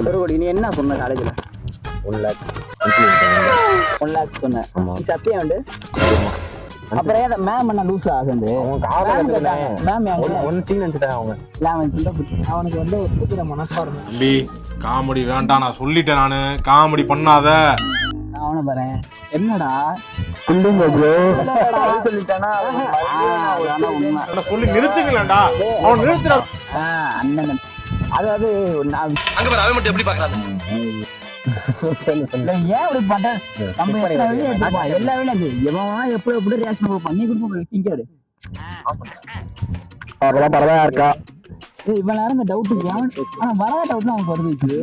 ஒரு கோடி நீ என்ன சொன்ன காலேஜ்ல ஒன் லேக் ஒன் லேக் சொன்ன ஆமா. நீ சத்தியம் உண்டு? அப்புறம் ஏன் மேம் என்ன லூஸ் ஆகுது? அவன் காரணம் மேம் ஒன் ஒன் சீன் நினைச்சிட்டான் அவங்க அவனுக்கு வந்து ஒத்துக்கிற மனப்பாடம் தம்பி காமெடி வேண்டாம் நான் சொல்லிட்டேன் நானு. காமெடி பண்ணாத. அவனை பாறேன் என்னடா? குள்ளுங்க ப்ரோ சொல்லிட்டானா? சொல்லி நிறுத்துங்களேன்டா அவன் நிறுத்துற. ஆ, அண்ணன். அதாவது நான் அங்க பாரு அவன் மட்டும் எப்படி பாக்குறாங்க ஏன் இப்படி பண்ற? நம்ம எல்லா வேலையும் அது எவன் எப்படி எப்படி ரியாக்ஷன் பண்ணி கொடுப்போம் திங்காரு அவரெல்லாம் பரவாயில்ல இருக்கா? இவன் நேரம் இந்த டவுட் ஆனா வராத டவுட்லாம் அவனுக்கு வருது.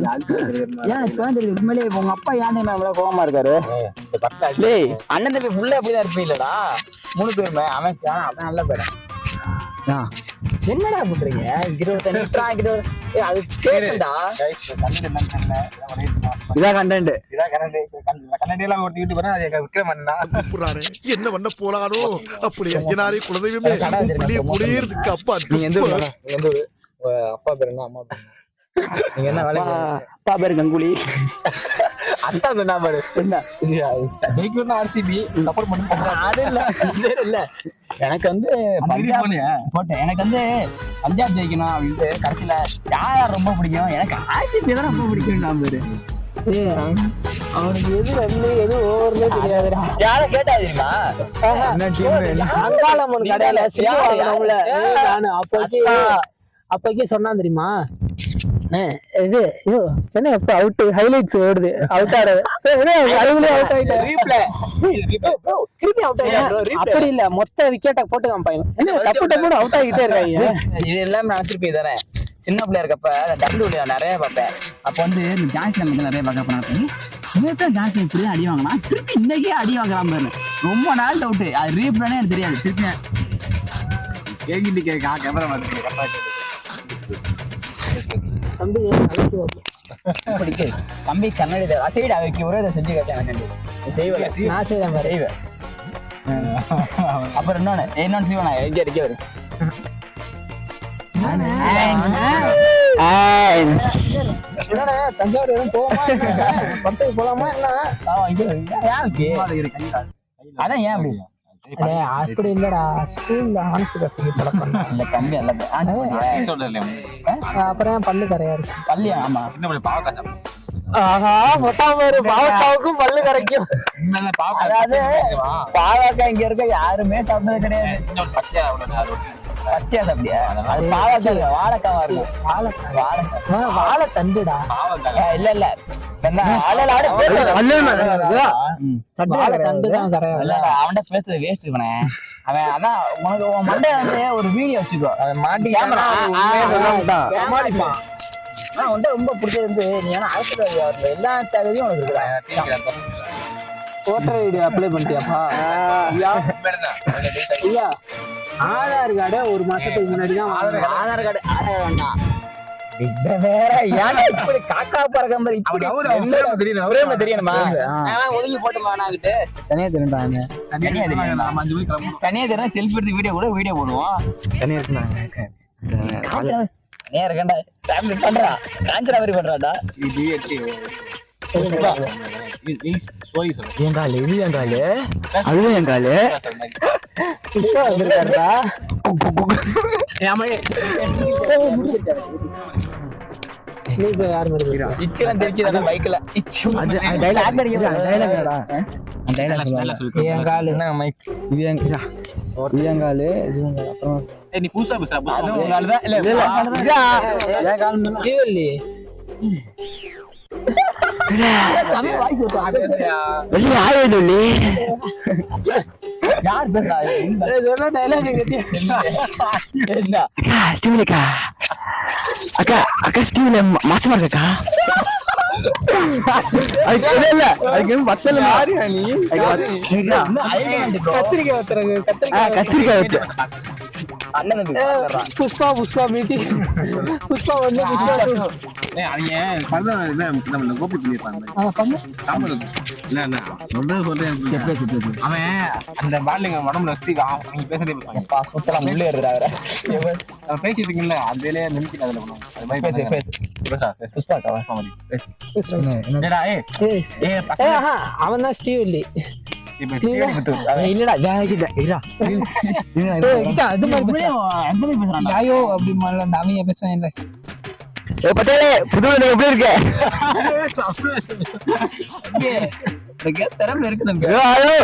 ஏன் இப்பதான் தெரியுது உங்க அப்பா ஏன் இவ்வளவு கோவமா இருக்காரு? டேய் அண்ணன் தம்பி ஃபுல்லா அப்படிதான் இருப்பீங்களா மூணு பேருமே அவன் அவன் நல்ல பேரு என்னடா பண்றீங்க இங்கிட்ட ஒரு தனிஷ்டா இங்கிட்ட ஒரு ஏய், அது கேக்குடா இதான் கண்டென்ட் கண்ணாடியெல்லாம் ஒரு யூடியூபர் அது விக்ரமண்ணா? கூப்பிடுறாரு. என்ன பண்ண போறானோ அப்படி ஐயனாரே குலதெய்வமே. கடை வச்சிருக்கேன். பிள்ளைய குடியிருந்துக்கு அப்பா நீங்க எந்த எந்த உங்க அப்பா பேர் என்ன? அம்மா பேர் என்ன? நீங்க என்ன வேலை அப்பா பேரு கங்குலி. அத்தா சொன்னா பாரு? என்ன? ஜெயிக்கணும் ஆர்சிபி. சப்போர்ட் பண்ணி அது இல்ல இல்ல. எனக்கு வந்து பஞ்சாப் போட்டேன். எனக்கு வந்து பஞ்சாப் ஜெயிக்கணும் அப்படின்ட்டு கடைசியில யார் யார் ரொம்ப பிடிக்கும்? எனக்கு ஆர்சிபி தான் ரொம்ப பிடிக்கும் நான் பேரு. அவனுக்கு எது வந்து எது ஓவர்னே தெரியாது. யார கேட்டாதீங்களா அங்காளம்மன் கடையில சில்லு வாங்கினோம்ல நானு அப்போக்கி அப்போக்கி சொன்னான் தெரியுமா? அண்ணே, இது ஐயோ, என்ன அவுட் ஹைலைட்ஸ் ஓடுது. அவுட் அவுட் அவுட் அப்படி இல்ல மொத்த விக்கெட்டை போட்டுக்கான் பையன். என்ன டப்பு டப்பு அவுட் ஆகிட்டே இருக்காங்க. இது எல்லாம் நான் திருப்பி தானே சின்ன பிள்ளையா இருக்கப்ப டபிள்யூ நிறைய பார்ப்பேன். அப்போ வந்து இந்த ஜான்சி நம்ம நிறைய பார்க்க போனேன் நேற்று ஜான்சி இப்படி அடி வாங்கினா திருப்பி இன்னைக்கே அடி வாங்கலாம் பாரு ரொம்ப நாள் டவுட்டு அது ரீப்ளானே எனக்கு தெரியாது. திருப்பி கேட்கா கேமரா தம்பி. பிடிக்கு தம்பி கண்ணாடி அசைடு அவைக்கு ஒரே இதை செஞ்சு கேட்டேன் எனக்கு செய்வேன். நான் பாரு. செய்வேன். அப்புறம் இன்னொன்னு இன்னொன்னு செய்வேன் நான் எங்கே இருக்க வரும் தஞ்சாவூர் எதுவும் போலாமா என்ன? அதான் ஏன் அப்படி? அப்படி இல்லடா. ஸ்கூல்ல ஆன்சு கசங்கி படம் பண்ண. இல்ல தம்பி அல்ல? அப்புறம் பல்லு கரையா இருக்கு? பள்ளியா ஆமா. சின்ன பிள்ளை பாவக்காச்சா ஆஹா மொட்டாமரு பாவக்காவுக்கும் பல்லு கரைக்கும். அதாவது பாவக்காய் இங்க இருக்க யாருமே சாப்பிட்டது கிடையாது. பச்சையா சாப்பிடியா அது பாவக்காய் வாழைக்காவா இருக்கும்? வாழைக்காய். வாழைக்காய். வாழை தண்டுடா இல்ல இல்ல. அவன்கிட்ட பேசுறது வேஸ்ட் இவனே. அவன் அதான் உனக்கு உன் மண்டை வந்து ஒரு வீடியோ வச்சுக்கோ. மாட்டி கேமரா சமாளிப்பான். ஆனா உன்கிட்ட ரொம்ப பிடிச்சது வந்து நீ ஏன்னா வரல எல்லா தகுதியும் உனக்கு இருக்குடா. ஓட்டர் ஐடி அப்ளை பண்ணிட்டியாப்பா? ஐயா? ஆதார் கார்டை ஒரு மாசத்துக்கு முன்னாடி தான். ஆதார் கார்டு ஆதார் வேண்டாம். இது வேற ஏன்னா இப்படி காக்கா பறக்க மாதிரி? இப்படி தெரியும் தெரியணுமா ஒதுங்கி போட்டுமா தனியா தெரியுறாங்க தனியா தெரியும் அஞ்சு மணிக்கு கிளம்பும் தனியா தெரியும் செல்ஃபி எடுத்து வீடியோ கூட வீடியோ போடுவோம். தனியா இருந்தாங்க தனியா இருக்கேன்டா. ஃபேமிலி பண்றா. காஞ்சனா மாதிரி பண்றாடா காலு இது என் காலு அதுவும் என் காலு புஷ்பா வந்திருக்காருடா நீ புதுசா பேசுற வெளியே ஆயுது சொல்லி யார் என்ன அக்கா அக்கா அக்கா? அக்கா ஸ்டீவில் மாசமா இருக்கா கத்திரிக்காய். புஷ்பா புஷ்பா மீட்டிங் புஷ்பா வந்து. அவங்க பரதம் இல்ல நம்ம கோபி பண்ணிருப்பாங்க ஆ, பண்ணு. சாம்பல் இல்ல இல்ல சொல்றது சொல்றேன் அவன் அந்த பாலிங்க உடம்புல வச்சு அவங்க பேசுறதே பேசுவாங்க அப்பா, சுத்தலாம் அவரை. அவன் பேசிட்டு இருக்கீங்கல்ல அதுலயே நிமிக்கிட்டு அதுல பண்ணுவாங்க அது மாதிரி பேசு. பேசு. அவன் தான் ஸ்டீவ் இல்லி. இல்லடா அது மாதிரி பேசுறான். யாயோ அப்படி மாதிரி அந்த அவங்க பேசுவான் இல்ல ஏ பச்சையிலே புது எப்படி இருக்க திறமை இருக்கு தம்பி ஹலோ